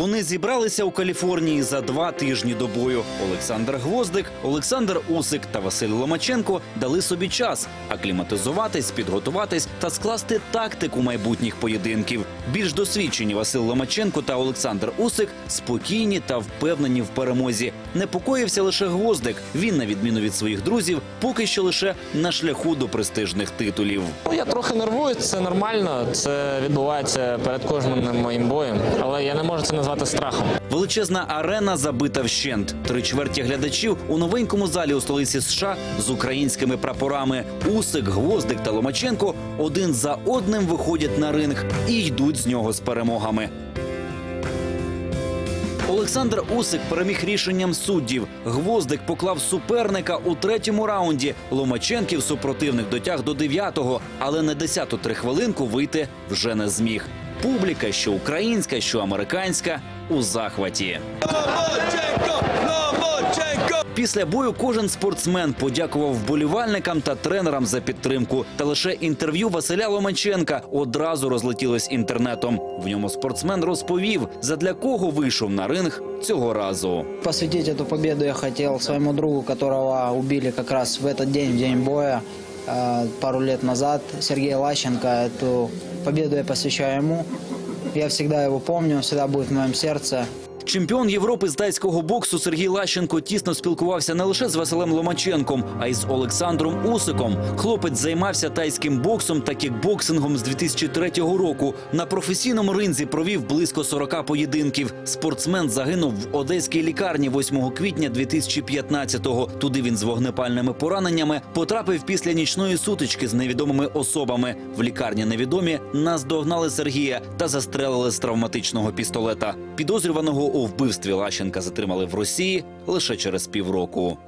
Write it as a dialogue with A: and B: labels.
A: Вони зібралися у Каліфорнії за два тижні до бою. Олександр Гвоздик, Олександр Усик та Василь Ломаченко дали собі час акліматизуватись, підготуватись та скласти тактику майбутніх поєдинків. Більш досвідчені Василь Ломаченко та Олександр Усик спокійні та впевнені в перемозі. Непокоївся лише Гвоздик. Він, на відміну від своїх друзів, поки що лише на шляху до престижних титулів.
B: Ну, я трохи нервуюсь, це нормально. Це відбувається перед кожним моїм боєм, але я не можу це назвати страхом.
A: Величезна арена забита вщент. Три чверті глядачів у новенькому залі у столиці США з українськими прапорами. Усик, Гвоздик та Ломаченко один за одним виходять на ринг і йдуть з нього з перемогами. Олександр Усик переміг рішенням суддів. Гвоздик поклав суперника у третьому раунді. Ломаченків супротивник дотяг до дев'ятого, але на десяту три хвилинку вийти вже не зміг. Публіка, що українська, що американська, у захваті. Після бою кожен спортсмен подякував вболівальникам та тренерам за підтримку. Та лише інтерв'ю Василя Ломаченка одразу розлетілось інтернетом. В ньому спортсмен розповів, задля кого вийшов на ринг цього разу.
C: Посвятить эту победу я хотел своему другу, которого убили как раз в этот день, в день боя, э, пару лет назад, Сергея Лащенко. Эту победу я посвящаю ему. Я всегда его помню, он всегда будет в моем сердце.
A: Чемпіон Європи з тайського боксу Сергій Лащенко тісно спілкувався не лише з Василем Ломаченком, а й з Олександром Усиком. Хлопець займався тайським боксом та кікбоксингом з 2003 року. На професійному ринзі провів близько 40 поєдинків. Спортсмен загинув в одеській лікарні 8 квітня 2015-го. Туди він з вогнепальними пораненнями потрапив після нічної сутички з невідомими особами. В лікарні невідомі наздогнали Сергія та застрелили з травматичного пістолета. Підозрюваного у вбивстві Лащенка затримали в Росії лише через півроку.